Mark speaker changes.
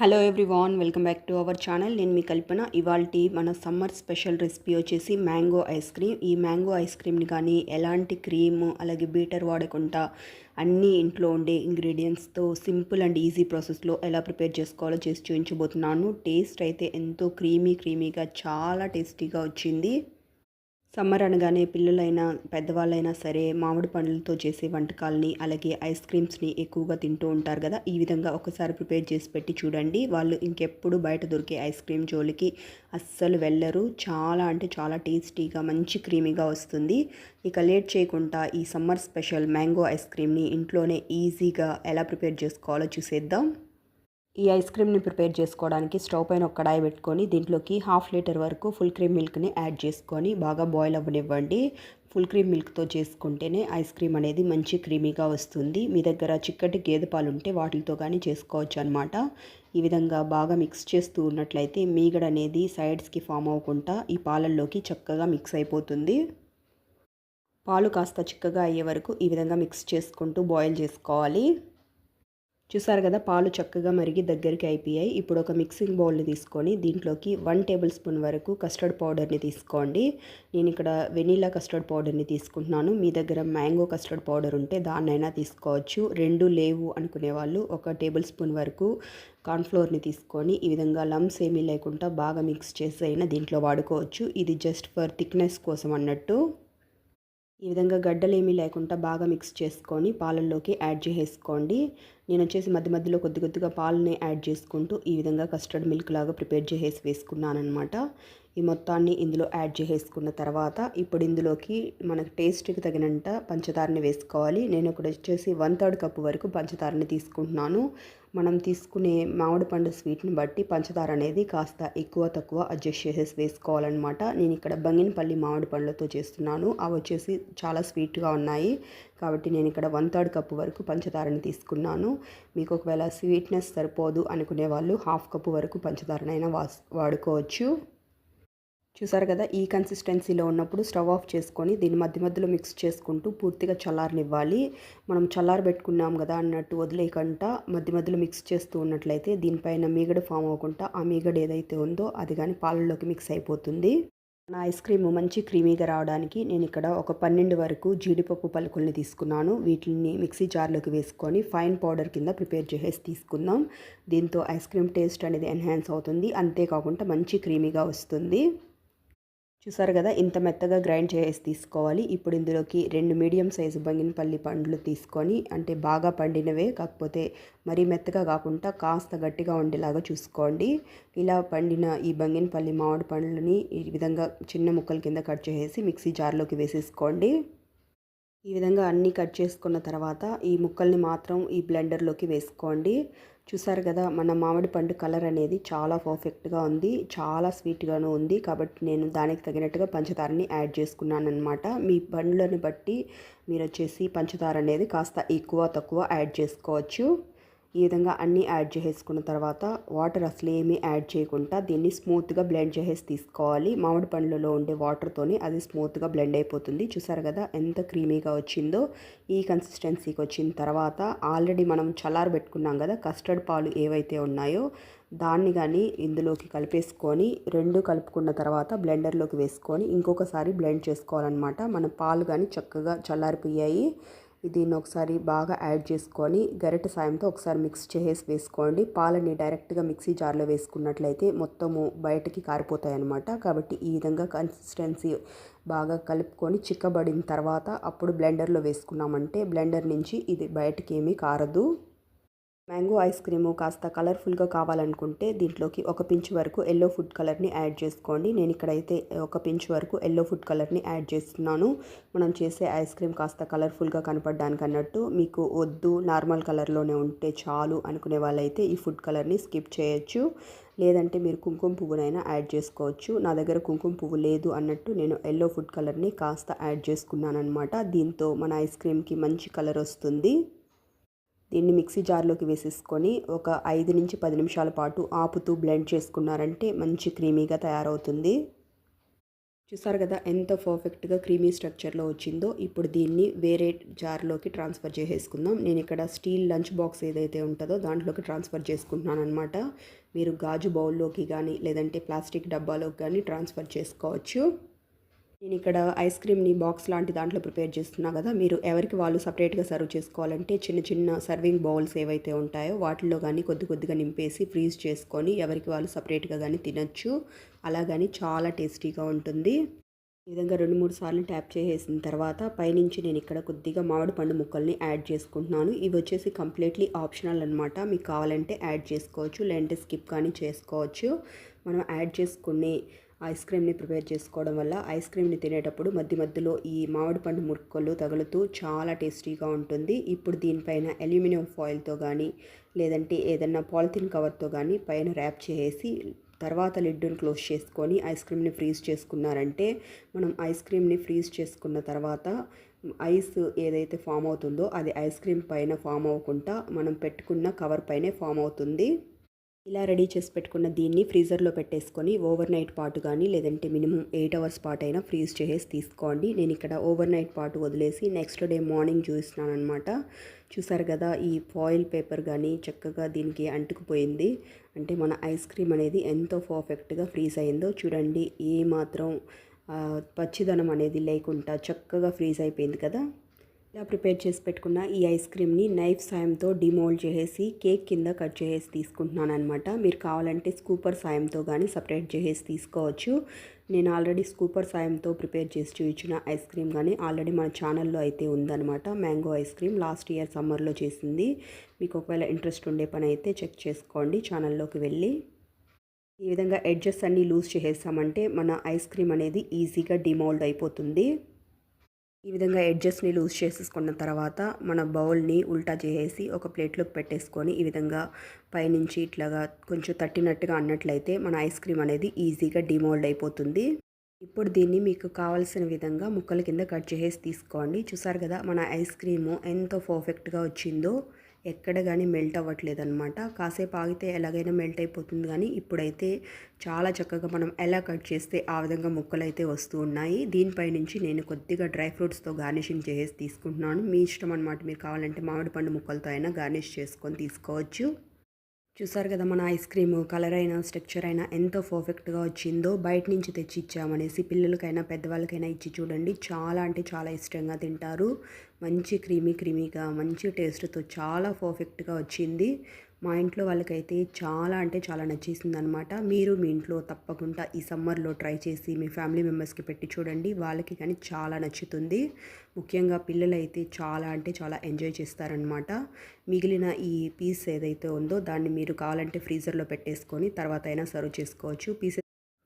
Speaker 1: Hello everyone welcome back to our channel నేను మీ కల్పన. ఇవాల్టి మన సమ్మర్ స్పెషల్ రెసిపీ వచ్చేసి మ్యాంగో ఐస్ క్రీమ్. ఈ మ్యాంగో ఐస్ క్రీమ్ని కానీ ఎలాంటి క్రీమ్ అలాగే బీటర్ వాడకుండా అన్నీ ఇంట్లో ఉండే ఇంగ్రీడియంట్స్తో సింపుల్ అండ్ ఈజీ ప్రాసెస్లో ఎలా ప్రిపేర్ చేసుకోవాలో చేసి చూపించబోతున్నాను. టేస్ట్ అయితే ఎంతో క్రీమీ క్రీమీగా చాలా టేస్టీగా వచ్చింది. సమ్మర్ అనగానే పిల్లలైనా పెద్దవాళ్ళైనా సరే మామిడి పండ్లతో చేసే వంటకాలని అలాగే ఐస్ క్రీమ్స్ని ఎక్కువగా తింటూ ఉంటారు కదా. ఈ విధంగా ఒకసారి ప్రిపేర్ చేసి పెట్టి చూడండి. వాళ్ళు ఇంకెప్పుడు బయట దొరికే ఐస్ క్రీమ్ జోలికి అస్సలు వెళ్ళరు. చాలా అంటే చాలా టేస్టీగా మంచి క్రీమీగా వస్తుంది. ఇక లేట్ చేయకుండా ఈ సమ్మర్ స్పెషల్ మ్యాంగో ఐస్ క్రీమ్ని ఇంట్లోనే ఈజీగా ఎలా ప్రిపేర్ చేసుకోవాలో చూసేద్దాం. ఈ ఐస్ క్రీమ్ని ప్రిపేర్ చేసుకోవడానికి స్టవ్ పైన ఒక కడాయి పెట్టుకొని దీంట్లోకి హాఫ్ లీటర్ వరకు ఫుల్ క్రీమ్ మిల్క్ని యాడ్ చేసుకొని బాగా బాయిల్ అవ్వనివ్వండి. ఫుల్ క్రీమ్ మిల్క్తో చేసుకుంటేనే ఐస్ క్రీమ్ అనేది మంచి క్రీమీగా వస్తుంది. మీ దగ్గర చిక్కటి గేదె పాలు ఉంటే వాటితో కానీ చేసుకోవచ్చు అనమాట ఈ విధంగా బాగా మిక్స్ చేస్తూ ఉన్నట్లయితే మీగడ అనేది సైడ్స్కి ఫామ్ అవ్వకుండా ఈ పాలల్లోకి చక్కగా మిక్స్ అయిపోతుంది. పాలు కాస్త చిక్కగా అయ్యే వరకు ఈ విధంగా మిక్స్ చేసుకుంటూ బాయిల్ చేసుకోవాలి. చూసారు కదా పాలు చక్కగా మరిగి దగ్గరికి అయిపోయాయి. ఇప్పుడు ఒక మిక్సింగ్ బౌల్ని తీసుకొని దీంట్లోకి వన్ టేబుల్ స్పూన్ వరకు కస్టర్డ్ పౌడర్ని తీసుకోండి. నేను ఇక్కడ వెనీలా కస్టర్డ్ పౌడర్ని తీసుకుంటున్నాను. మీ దగ్గర మ్యాంగో కస్టర్డ్ పౌడర్ ఉంటే దాన్నైనా తీసుకోవచ్చు. రెండు లేవు అనుకునే వాళ్ళు ఒక టేబుల్ స్పూన్ వరకు కార్న్ఫ్లోర్ని తీసుకొని ఈ విధంగా లమ్స్ ఏమీ లేకుండా బాగా మిక్స్ చేసి అయినా దీంట్లో వాడుకోవచ్చు. ఇది జస్ట్ ఫర్ థిక్నెస్ కోసం అన్నట్టు. ఈ విధంగా గడ్డలేమీ లేకుండా బాగా మిక్స్ చేసుకొని పాలల్లోకి యాడ్ చేసేసుకోండి. నేను వచ్చేసి మధ్య మధ్యలో కొద్ది కొద్దిగా పాలని యాడ్ చేసుకుంటూ ఈ విధంగా కస్టర్డ్ మిల్క్ లాగా ప్రిపేర్ చేసేసి వేసుకున్నాను అనమాట ఈ మొత్తాన్ని ఇందులో యాడ్ చేసేసుకున్న తర్వాత ఇప్పుడు ఇందులోకి మనకు టేస్ట్కి తగినంత పంచదారని వేసుకోవాలి. నేను ఇక్కడ వచ్చేసి వన్ థర్డ్ కప్పు వరకు పంచదారని తీసుకుంటున్నాను. మనం తీసుకునే మామిడి పండు స్వీట్ని బట్టి పంచదార అనేది కాస్త ఎక్కువ తక్కువ అడ్జస్ట్ చేసేసి వేసుకోవాలన్నమాట. నేను ఇక్కడ బంగినపల్లి మామిడి పండ్లతో చేస్తున్నాను. అవి వచ్చేసి చాలా స్వీట్గా ఉన్నాయి. కాబట్టి నేను ఇక్కడ వన్ థర్డ్ కప్పు వరకు పంచదారని తీసుకున్నాను. మీకు ఒకవేళ స్వీట్నెస్ సరిపోదు అనుకునే వాళ్ళు హాఫ్ కప్పు వరకు పంచదారనైనా వాస్ వాడుకోవచ్చు. చూసారు కదా ఈ కన్సిస్టెన్సీలో ఉన్నప్పుడు స్టవ్ ఆఫ్ చేసుకొని దీన్ని మధ్య మధ్యలో మిక్స్ చేసుకుంటూ పూర్తిగా చల్లారనివ్వాలి. మనం చల్లార పెట్టుకున్నాం కదా అన్నట్టు వదిలేయకుండా మధ్య మధ్యలో మిక్స్ చేస్తూ ఉన్నట్లయితే దీనిపైన మీగడ ఫామ్ అవ్వకుండా ఆ మీగడ ఏదైతే ఉందో అది కానీ పాలల్లోకి మిక్స్ అయిపోతుంది. నా ఐస్ క్రీమ్ మంచి క్రీమీగా రావడానికి నేను ఇక్కడ ఒక పన్నెండు వరకు జీడిపప్పు పలుకుల్ని తీసుకున్నాను. వీటిని మిక్సీ జార్లోకి వేసుకొని ఫైన్ పౌడర్ కింద ప్రిపేర్ చేసేసి తీసుకుందాం. దీంతో ఐస్ క్రీమ్ టేస్ట్ అనేది ఎన్హాన్స్ అవుతుంది. అంతేకాకుండా మంచి క్రీమీగా వస్తుంది. చూసారు కదా ఇంత మెత్తగా గ్రైండ్ చేసి తీసుకోవాలి. ఇప్పుడు ఇందులోకి రెండు మీడియం సైజు బంగినపల్లి పండ్లు తీసుకొని అంటే బాగా పండినవే కాకపోతే మరీ మెత్తగా కాకుండా కాస్త గట్టిగా ఉండేలాగా చూసుకోండి. ఇలా పండిన ఈ బంగినపల్లి మామిడి పండ్లని ఈ విధంగా చిన్న ముక్కల కింద కట్ చేసి మిక్సీ జార్లోకి వేసేసుకోండి. ఈ విధంగా అన్నీ కట్ చేసుకున్న తర్వాత ఈ ముక్కల్ని మాత్రం ఈ బ్లెండర్లోకి వేసుకోండి. చూసారు కదా మన మామిడి పండు కలర్ అనేది చాలా పర్ఫెక్ట్గా ఉంది చాలా స్వీట్గాను ఉంది. కాబట్టి నేను దానికి తగినట్టుగా పంచదారని యాడ్ చేసుకున్నాను అనమాట మీ పండ్లను బట్టి మీరు వచ్చేసి పంచదార అనేది కాస్త ఎక్కువ తక్కువ యాడ్ చేసుకోవచ్చు. ఈ విధంగా అన్నీ యాడ్ చేసేసుకున్న తర్వాత వాటర్ అసలు ఏమీ యాడ్ చేయకుండా దీన్ని స్మూత్గా బ్లెండ్ చేసేసి తీసుకోవాలి. మామిడి పండ్లలో ఉండే వాటర్తోని అది స్మూత్గా బ్లెండ్ అయిపోతుంది. చూసారు కదా ఎంత క్రీమీగా వచ్చిందో. ఈ కన్సిస్టెన్సీకి వచ్చిన తర్వాత ఆల్రెడీ మనం చల్లారబెట్టుకున్నాం కదా కస్టర్డ్ పాలు ఏవైతే ఉన్నాయో దాన్ని కానీ ఇందులోకి కలిపేసుకొని రెండు కలుపుకున్న తర్వాత బ్లెండర్లోకి వేసుకొని ఇంకొకసారి బ్లెండ్ చేసుకోవాలన్నమాట. మన పాలు కానీ చక్కగా చల్లారిపోయాయి. దీన్ని ఒకసారి బాగా యాడ్ చేసుకొని గరిట సాయంతో ఒకసారి మిక్స్ చేసి వేసుకోండి. పాలని డైరెక్ట్గా మిక్సీ జార్లో వేసుకున్నట్లయితే మొత్తము బయటకి కారిపోతాయి అన్నమాట కాబట్టి ఈ విధంగా కన్సిస్టెన్సీ బాగా కలుపుకొని చిక్కబడిన తర్వాత అప్పుడు బ్లెండర్లో వేసుకున్నామంటే బ్లెండర్ నుంచి ఇది బయటకి ఏమీ కారదు. మ్యాంగో ఐస్ క్రీము కాస్త కలర్ఫుల్గా కావాలనుకుంటే దీంట్లోకి ఒక పించ్ వరకు ఎల్లో ఫుడ్ కలర్ని యాడ్ చేసుకోండి. నేను ఇక్కడైతే ఒక పించ్ వరకు ఎల్లో ఫుడ్ కలర్ని యాడ్ చేస్తున్నాను. మనం చేసే ఐస్ క్రీమ్ కాస్త కలర్ఫుల్గా కనపడడానికి అన్నట్టు మీకు వద్దు నార్మల్ కలర్లోనే ఉంటే చాలు అనుకునే వాళ్ళైతే ఈ ఫుడ్ కలర్ని స్కిప్ చేయొచ్చు. లేదంటే మీరు కుంకుమ పువ్వునైనా యాడ్ చేసుకోవచ్చు. నా దగ్గర కుంకుమ పువ్వు లేదు అన్నట్టు నేను ఎల్లో ఫుడ్ కలర్ని కాస్త యాడ్ చేసుకున్నాను అనమాట దీంతో మన ఐస్ క్రీమ్కి మంచి కలర్ వస్తుంది. దీన్ని మిక్సీ జార్లోకి వేసేసుకొని ఒక ఐదు నుంచి పది నిమిషాల పాటు ఆపుతూ బ్లెండ్ చేసుకున్నారంటే మంచి క్రీమీగా తయారవుతుంది. చూసారు కదా ఎంత పర్ఫెక్ట్గా క్రీమీ స్ట్రక్చర్లో వచ్చిందో. ఇప్పుడు దీన్ని వేరే జార్లోకి ట్రాన్స్ఫర్ చేసేసుకుందాం. నేను ఇక్కడ స్టీల్ లంచ్ బాక్స్ ఏదైతే ఉంటుందో దాంట్లోకి ట్రాన్స్ఫర్ చేసుకుంటున్నాను అనమాట మీరు గాజు బౌల్లోకి కానీ లేదంటే ప్లాస్టిక్ డబ్బాలోకి కానీ ట్రాన్స్ఫర్ చేసుకోవచ్చు. నేను ఇక్కడ ఐస్ క్రీమ్ని బాక్స్ లాంటి దాంట్లో ప్రిపేర్ చేస్తున్నా కదా మీరు ఎవరికి వాళ్ళు సపరేట్గా సర్వ్ చేసుకోవాలంటే చిన్న చిన్న సర్వింగ్ బౌల్స్ ఏవైతే ఉంటాయో వాటిల్లో కానీ కొద్ది కొద్దిగా నింపేసి ఫ్రీజ్ చేసుకొని ఎవరికి వాళ్ళు సపరేట్గా కానీ తినచ్చు. అలా కానీ చాలా టేస్టీగా ఉంటుంది. ఈ విధంగా రెండు మూడు సార్లు ట్యాప్ చేసేసిన తర్వాత పైనుంచి నేను ఇక్కడ కొద్దిగా మామిడి పండు ముక్కల్ని యాడ్ చేసుకుంటున్నాను. ఇవి వచ్చేసి కంప్లీట్లీ ఆప్షనల్ అనమాట మీకు కావాలంటే యాడ్ చేసుకోవచ్చు లేదంటే స్కిప్ కానీ చేసుకోవచ్చు. మనం యాడ్ చేసుకునే ఐస్ క్రీమ్ని ప్రిపేర్ చేసుకోవడం వల్ల ఐస్ క్రీమ్ని తినేటప్పుడు మధ్య మధ్యలో ఈ మామిడి పండు ముక్కలు తగులుతూ చాలా టేస్టీగా ఉంటుంది. ఇప్పుడు దీనిపైన అల్యూమినియం ఫాయిల్తో కానీ లేదంటే ఏదన్నా పాలిథిన్ కవర్తో కానీ పైన ర్యాప్ చేసి తర్వాత లిడ్డును క్లోజ్ చేసుకొని ఐస్ క్రీమ్ని ఫ్రీజ్ చేసుకున్నారంటే మనం ఐస్ క్రీమ్ని ఫ్రీజ్ చేసుకున్న తర్వాత ఐస్ ఏదైతే ఫామ్ అవుతుందో అది ఐస్ క్రీమ్ పైన ఫామ్ అవ్వకుండా మనం పెట్టుకున్న కవర్ పైనే ఫామ్ అవుతుంది. ఇలా రెడీ చేసి పెట్టుకున్న దీన్ని ఫ్రీజర్లో పెట్టేసుకొని ఓవర్ నైట్ పాటు కానీ లేదంటే మినిమం ఎయిట్ అవర్స్ పాటు అయినా ఫ్రీజ్ చేసేసి తీసుకోండి. నేను ఇక్కడ ఓవర్ నైట్ పాటు వదిలేసి నెక్స్ట్ డే మార్నింగ్ చూస్తున్నాను అనమాట చూసారు కదా ఈ ఫాయిల్ పేపర్ కానీ చక్కగా దీనికి అంటుకుపోయింది. అంటే మన ఐస్ క్రీమ్ అనేది ఎంతో పర్ఫెక్ట్గా ఫ్రీజ్ అయిందో చూడండి ఏ మాత్రం పచ్చిదనం అనేది లేకుండా చక్కగా ఫ్రీజ్ అయిపోయింది కదా. ఇలా ప్రిపేర్ చేసి పెట్టుకున్న ఈ ఐస్ క్రీమ్ని నైఫ్ సాయంతో డిమోల్డ్ చేసేసి కేక్ కింద కట్ చేసి తీసుకుంటున్నాను అనమాట మీరు కావాలంటే స్కూపర్ సాయంతో కానీ సపరేట్ చేసేసి తీసుకోవచ్చు. నేను ఆల్రెడీ స్కూపర్ సాయంతో ప్రిపేర్ చేసి చూపించిన ఐస్ క్రీమ్ కానీ ఆల్రెడీ మన ఛానల్లో అయితే ఉందన్నమాట. Mango ice cream last year సమ్మర్లో చేసింది. మీకు ఒకవేళ ఇంట్రెస్ట్ ఉండే పని అయితే చెక్ చేసుకోండి ఛానల్లోకి వెళ్ళి. ఈ విధంగా ఎడ్జెస్ అన్నీ లూజ్ చేసేసామంటే మన ఐస్ క్రీమ్ అనేది ఈజీగా డిమోల్డ్ అయిపోతుంది. ఈ విధంగా ఎడ్జెస్ని లూజ్ చేసేసుకున్న తర్వాత మన బౌల్ని ఉల్టా చేసేసి ఒక ప్లేట్లోకి పెట్టేసుకొని ఈ విధంగా పైనుంచి ఇట్లాగా కొంచెం తట్టినట్టుగా అన్నట్లయితే మన ఐస్ క్రీమ్ అనేది ఈజీగా డిమోల్డ్ అయిపోతుంది. ఇప్పుడు దీన్ని మీకు కావాల్సిన విధంగా ముక్కల కింద కట్ చేసేసి తీసుకోండి. చూసారు కదా మన ఐస్ క్రీము ఎంతో పర్ఫెక్ట్గా వచ్చిందో. ఎక్కడ కానీ మెల్ట్ అవ్వట్లేదు అనమాట కాసేపు ఆగితే ఎలాగైనా మెల్ట్ అయిపోతుంది కానీ ఇప్పుడైతే చాలా చక్కగా మనం ఎలా కట్ చేస్తే ఆ విధంగా ముక్కలు అయితే వస్తూ ఉన్నాయి. దీనిపై నుంచి నేను కొద్దిగా డ్రై ఫ్రూట్స్తో గార్నిషింగ్ చేసి తీసుకుంటున్నాను. మీ ఇష్టం అనమాట మీరు కావాలంటే మామిడి పండు ముక్కలతో అయినా గార్నిష్ చేసుకొని తీసుకోవచ్చు. చూసారు కదా మన ఐస్ క్రీమ్ కలర్ అయినా స్ట్రక్చర్ అయినా ఎంతో పర్ఫెక్ట్గా వచ్చిందో బయట నుంచి తెచ్చి ఇచ్చామనేసి పిల్లలకైనా పెద్దవాళ్ళకైనా ఇచ్చి చూడండి. చాలా అంటే చాలా ఇష్టంగా తింటారు. మంచి క్రీమీ క్రీమీగా మంచి టేస్ట్తో చాలా పర్ఫెక్ట్గా వచ్చింది. మా ఇంట్లో వాళ్ళకైతే చాలా అంటే చాలా నచ్చేసింది అనమాట మీరు మీ ఇంట్లో తప్పకుండా ఈ సమ్మర్లో ట్రై చేసి మీ ఫ్యామిలీ మెంబర్స్కి పెట్టి చూడండి. వాళ్ళకి కానీ చాలా నచ్చుతుంది. ముఖ్యంగా పిల్లలైతే చాలా అంటే చాలా ఎంజాయ్ చేస్తారనమాట మిగిలిన ఈ పీస్ ఏదైతే ఉందో దాన్ని మీరు కావాలంటే ఫ్రీజర్లో పెట్టేసుకొని తర్వాత అయినా సర్వ్ చేసుకోవచ్చు. పీస్